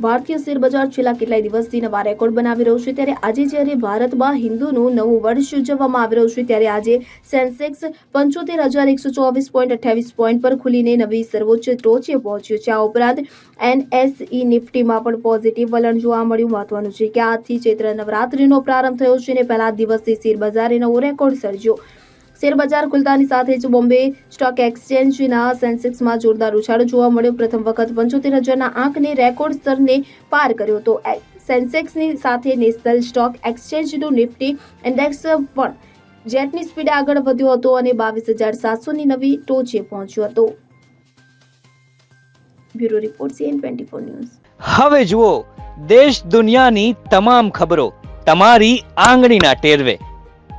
ભારતીય શેર બજાર છેલ્લા કેટલાય દિવસથી નવા રેકોર્ડ બનાવી રહ્યું છે. ત્યારે આજે જ્યારે ભારતમાં હિન્દુનું નવું વર્ષ ઉજવવામાં આવી રહ્યું છે, ત્યારે આજે સેન્સેક્સ પંચોતેર હજાર એકસો ચોવીસ પોઈન્ટ અઠ્યાવીસ પોઈન્ટ પર ખુલીને નવી સર્વોચ્ચ ટોચે પહોંચ્યું છે. આ ઉપરાંત એનએસઈ નિફ્ટીમાં પણ પોઝિટિવ વલણ જોવા મળ્યું. મહત્વનું છે કે આજથી ચૈત્ર નવરાત્રીનો પ્રારંભ થયો છે અને પહેલા દિવસથી શેર બજારે નવો રેકોર્ડ સર્જ્યો. શેર બજાર ખુલતાની સાથે જ બોમ્બે સ્ટોક એક્સચેન્જના સેન્સેક્સમાં જોરદાર ઉછાળો જોવા મળ્યો. પ્રથમ વખત પંચોતેર હજારના આંકને રેકોર્ડ સ્તરને પાર કર્યો હતો. સેન્સેક્સની સાથે નેશનલ સ્ટોક એક્સચેન્જનું નિફ્ટી ઇન્ડેક્સ પણ જેટની સ્પીડે આગળ વધ્યો હતો અને બાવીસ હજાર સાતસોની નવી ટોચે પહોંચ્યો હતો. Bureau report CN twenty four news. હવે જુઓ, દેશ દુનિયાની તમામ ખબરો તમારી આંગળીના ટેરવે.